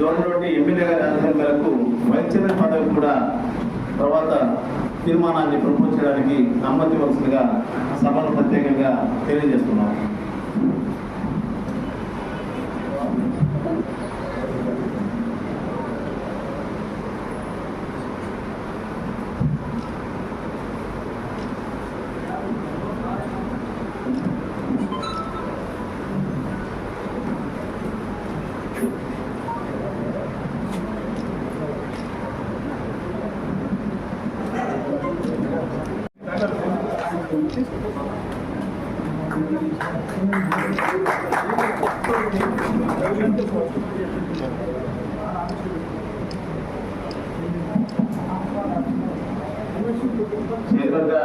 Government MLA గారి ఆదేశం మేరకు వైస్ చైర్మన్ పదవి కూడా తర్వాత తీర్మానాన్ని ప్రపోజ్ చేయడానికి అనుమతి ఇవ్వాల్సిందిగా ప్రత్యేకంగా తెలియజేస్తున్నాం. చైర్మన్గా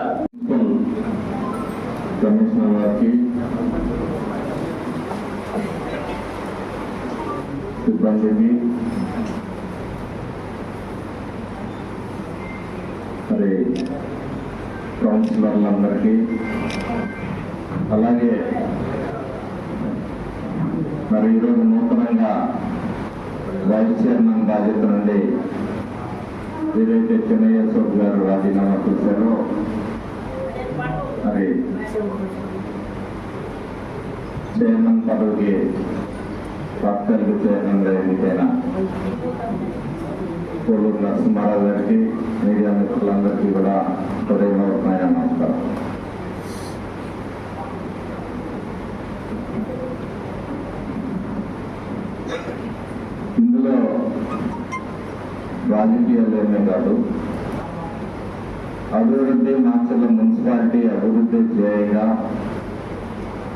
కమిషనర్ వారికి సిబ్బందికి మరి కౌన్సిలర్లందరికీ అలాగే మరి ఈరోజు నూతనంగా వైస్ చైర్మన్ బాధ్యత నుండి ఏదైతే చెన్నయ్య సోబ్ గారు రాజీనామా చేశారో మరి చైర్మన్ పదవికి తాత్కాలిక చైర్మన్గా ఎన్నికైన కోలూరు నరసింహారావు గారికి మీడియా మిత్రులందరికీ కూడా హృదయపూర్వకమైన నమస్కారం. రాజకీయాలు కాదు. అభివృద్ధి మాచల మున్సిపాలిటీ అభివృద్ధి ధ్యేయంగా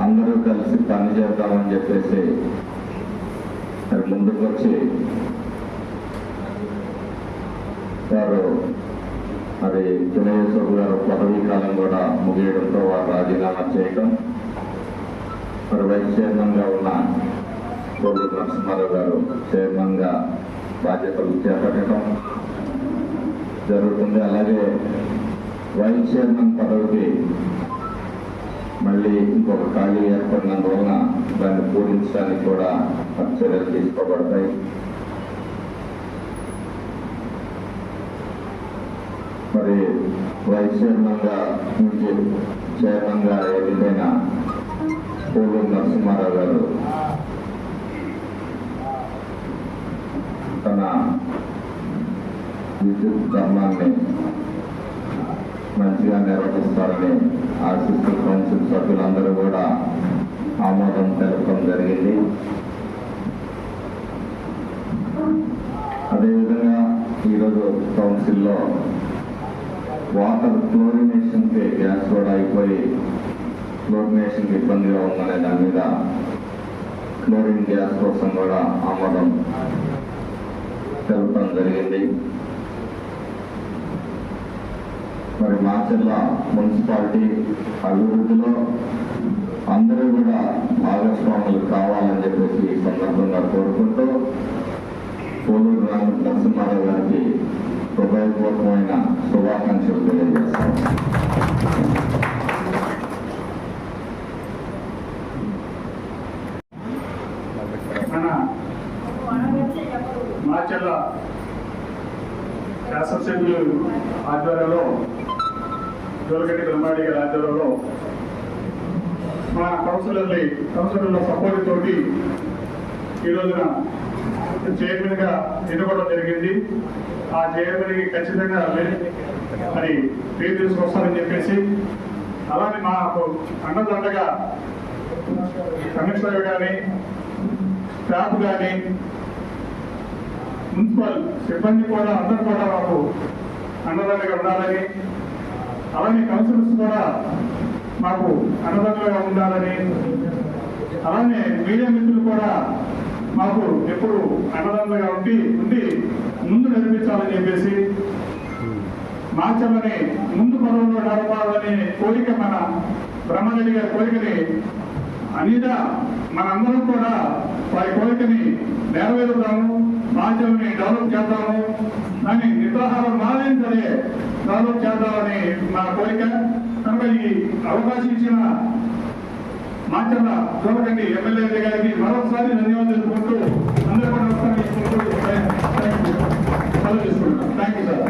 అందరూ కలిసి పనిచేద్దామని చెప్పేసి ముందుకు వచ్చి వారు మరి చిన్నయేశ్వరు గారు పదవీ కాలం కూడా ముగియడంతో వారు రాజీనామా చేయడం మరి వైస్ చైర్మన్గా ఉన్న కోల్లూరు నరసింహారావు గారు చైర్మన్గా బాధ్యతలు చేపట్టడం జరుగుతుంది. అలాగే వైస్ చైర్మన్ పదవికి మళ్ళీ ఇంకొక ఖాళీ ఏర్పడినందువలన దాన్ని పూరించడానికి కూడా చర్యలు తీసుకోబడతాయి. మరి వైస్ చైర్మన్గా నుంచి చైర్మన్గా ఎన్నికైన కోలూరు నరసింహారావు గారు తన విద్యుత్ ధర్మాన్ని మంచిగా నిర్వహిస్తారని ఆశిస్తూ కౌన్సిల్ సభ్యులందరూ కూడా ఆమోదం తెలపడం జరిగింది. అదేవిధంగా ఈరోజు కౌన్సిల్లో వాటర్ క్లోరినేషన్కి గ్యాస్ కూడా అయిపోయి క్లోరినేషన్కి ఇబ్బందిగా ఉందనే దాని మీద క్లోరిన్ గ్యాస్ కోసం కూడా ఆమోదం తెలపడం జరిగింది. మరి మాచర్ల మున్సిపాలిటీ అభివృద్ధిలో అందరూ కూడా భాగస్వాములు కావాలని చెప్పేసి ఈ సందర్భంగా కోరుకుంటూ పోలూరు రామ నరసింహారావు గారికి హృదయపూర్వకమైన శుభాకాంక్షలు తెలియజేస్తాం. మన మాచర్ల శాసనసభ్యులు ఆధ్వర్యంలో జోలగడ్డి బ్రహ్మాడి గారి ఆధ్వర్యంలో మా కౌన్సిలర్లు కౌన్సిలర్ల సపోర్ట్ తోటి ఈ రోజున చైర్మన్ ఎన్నుకోవడం జరిగింది. ఆ చైర్మన్కి ఖచ్చితంగా మరి పేరు తీసుకొస్తానని చెప్పేసి అలానే మాకు అండదండగా కమిషనర్ కానీ స్టాఫ్ కానీ మున్సిపల్ సిబ్బంది కూడా అందరూ కూడా మాకు అన్నదండగా ఉండాలని అలానే కౌన్సిలర్స్ కూడా మాకు అనుబంధంగా ఉండాలని అలానే మీడియా మిత్రులు కూడా మాకు ఎప్పుడు అన్నదండగా ఉండి ఉండి ముందు నిర్మించాలని చెప్పేసి మార్చమని ముందు పదవుల్లో నడపాలనే కోరిక మన బ్రహ్మరెడ్డి గారి కోరికని అనిద మనందరం కూడా వారి కోరికని నెరవేరుతాము మార్చమని డెవలప్ చేద్దాము. దాన్ని నిర్ధారణ మానేం సరే సాధన చేద్దామని నా కోరిక. కనుక ఈ అవకాశం ఇచ్చిన మాచర్ల చూడకండి ఎమ్మెల్యే గారికి మరొకసారి ధన్యవాదాలు తెలుపుకుంటూ అందరూ కూడా నమస్కారం చేసుకుంటూ థ్యాంక్ సెలవు తీసుకుంటున్నాను. Thank you sir